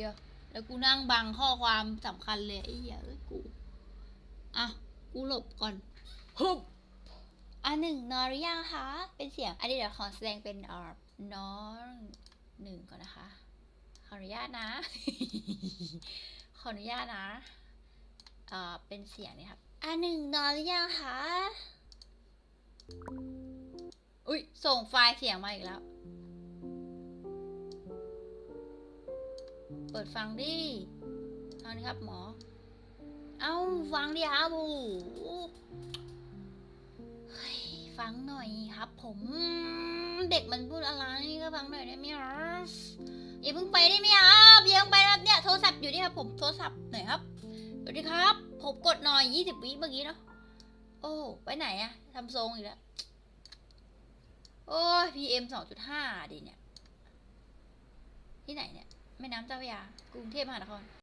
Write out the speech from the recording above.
เดี๋ยว แล้วกูนั่งบังข้อความสำคัญเลยไอ้เหี้ยเอ้ยกู อะ กูหลบก่อนฮึบอันหนึ่งนอนหรือยังคะ เป็นเสียงอันนี้เดี๋ยวขอแสดงเป็นเอ่อน้องหนึ่งก่อนนะคะ ขออนุญาตนะ ขออนุญาตนะเอ่อเป็นเสียงนี่ครับอันหนึ่งนอนหรือยังคะ อุ้ยส่งไฟล์เสียงมาอีกแล้ว เปิดฟังดิฟังดิครับหมอ เอาฟังดิครับโอ้โหเฮ้ยฟังหน่อยครับ ผม เด็กมันพูดอะไรก็ฟังหน่อยได้ไหมครับอย่าเพิ่งไปได้ไหมครับย่าเพิ่งไปนะครับเนี่ยโทรศัพท์อยู่นี่ครับผมโทรศัพท์หน่อยครับสวัสดีครับ ผมกดหน่อยยี่สิบวิเมื่อกี้เนาะโอ้ไปไหนอะทำทรงอีกแล้วโอ้ย PM สองจุดห้าดิเนี่ย ที่ไหนเนี่ย แม่น้ำเจ้าพระยากรุงเทพมหานคร